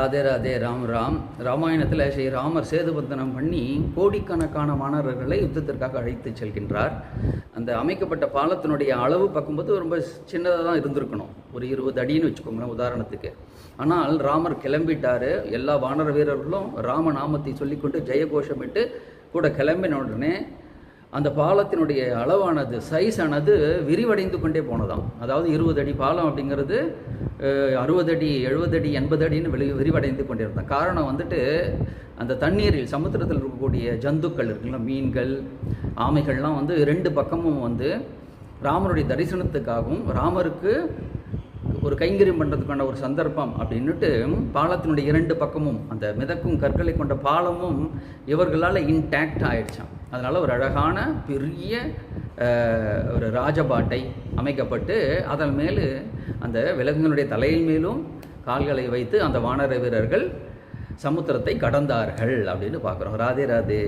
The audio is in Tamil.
ராதே ராதே ராம் ராம். ராமாயணத்தில் ஸ்ரீ ராமர் சேதுபந்தனம் பண்ணி கோடிக்கணக்கான மாணவர்களை யுத்தத்திற்காக அழைத்து செல்கின்றார். அந்த அமைக்கப்பட்ட பாலத்தினுடைய அளவு பார்க்கும்போது ரொம்ப சின்னதாக தான் இருந்திருக்கணும். ஒரு இருபது அடின்னு வச்சுக்கோங்களேன் உதாரணத்துக்கு. ஆனால் ராமர் கிளம்பிட்டார். எல்லா வானர வீரர்களும் ராம நாமத்தை சொல்லிக்கொண்டு ஜெயகோஷமிட்டு கூட கிளம்பின உடனே அந்த பாலத்தினுடைய அளவானது சைஸ் ஆனது விரிவடைந்து கொண்டே போனதாம். அதாவது இருபது அடி பாலம் அப்படிங்கிறது அறுபது அடி எழுபது அடி எண்பது அடின்னு வெளி விரிவடைந்து கொண்டிருந்தான். காரணம் வந்துட்டு அந்த தண்ணீரில் சமுத்திரத்தில் இருக்கக்கூடிய ஜந்துக்கள் இருக்குல்ல மீன்கள் ஆமைகள்லாம் வந்து ரெண்டு பக்கமும் வந்து ராமருடைய தரிசனத்துக்காகவும் ராமருக்கு ஒரு கைங்கரியம் பண்ணுறதுக்கான ஒரு சந்தர்ப்பம் அப்படின்னுட்டு பாலத்தினுடைய இரண்டு பக்கமும் அந்த மிதக்கும் கற்களை கொண்ட பாலமும் இவர்களால் இன்டாக்ட் ஆயிடுச்சான் அதனால் ஒரு அழகான பெரிய ஒரு ராஜபாட்டை அமைக்கப்பட்டு அதன் மேல் அந்த விலங்குகளுடைய தலையின் மேலும் கால்களை வைத்து அந்த வானர வீரர்கள் சமுத்திரத்தை கடந்தார்கள் அப்படின்னு பார்க்குறோம். ராதே ராதே.